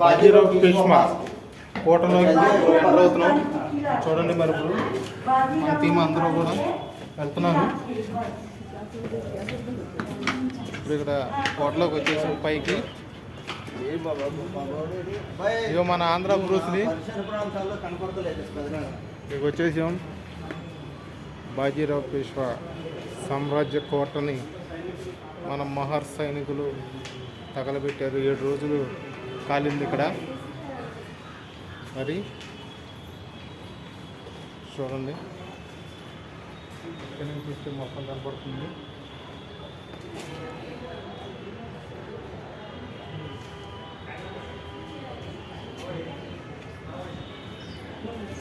Bajirao Bhishma కోటలోకి enter అవుతున్నాం చూడండి మరి ఇప్పుడు మన టీం అందరూ కూడా వెళ్తున్నారు. ఇప్పుడు ఇక్కడ కోటలోకి వచ్చేసాం పైకి. ఇగో మన ఆంధ్ర బ్రూస్లీ ఇక్కడికి వచ్చేసాం. బాజీరావు పేష్వా సామ్రాజ్య కోటని మన మహర్ సైనికులు తగలబెట్టారు. ఏడు రోజులు కాలింది ఇక్కడ. మరి చూడండి. ఇక్కడ నుంచి చూస్తే మొత్తం కనపడుతుంది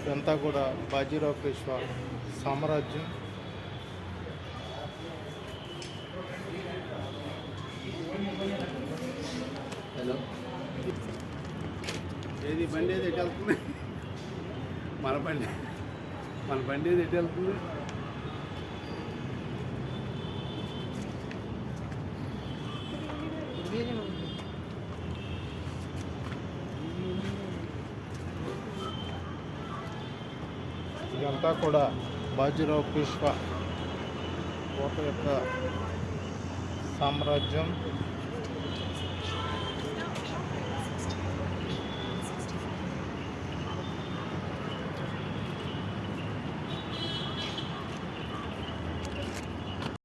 ఇదంతా కూడా బాజీరావు పేష్వా సామ్రాజ్యం. ఏది బండి ఏది ఎటు వెళ్తుంది? మన బండి మన బండి ఏది ఎటు వెళ్తుంది? ఇదంతా కూడా బాజీరావు పుష్ప కోట యొక్క సామ్రాజ్యం.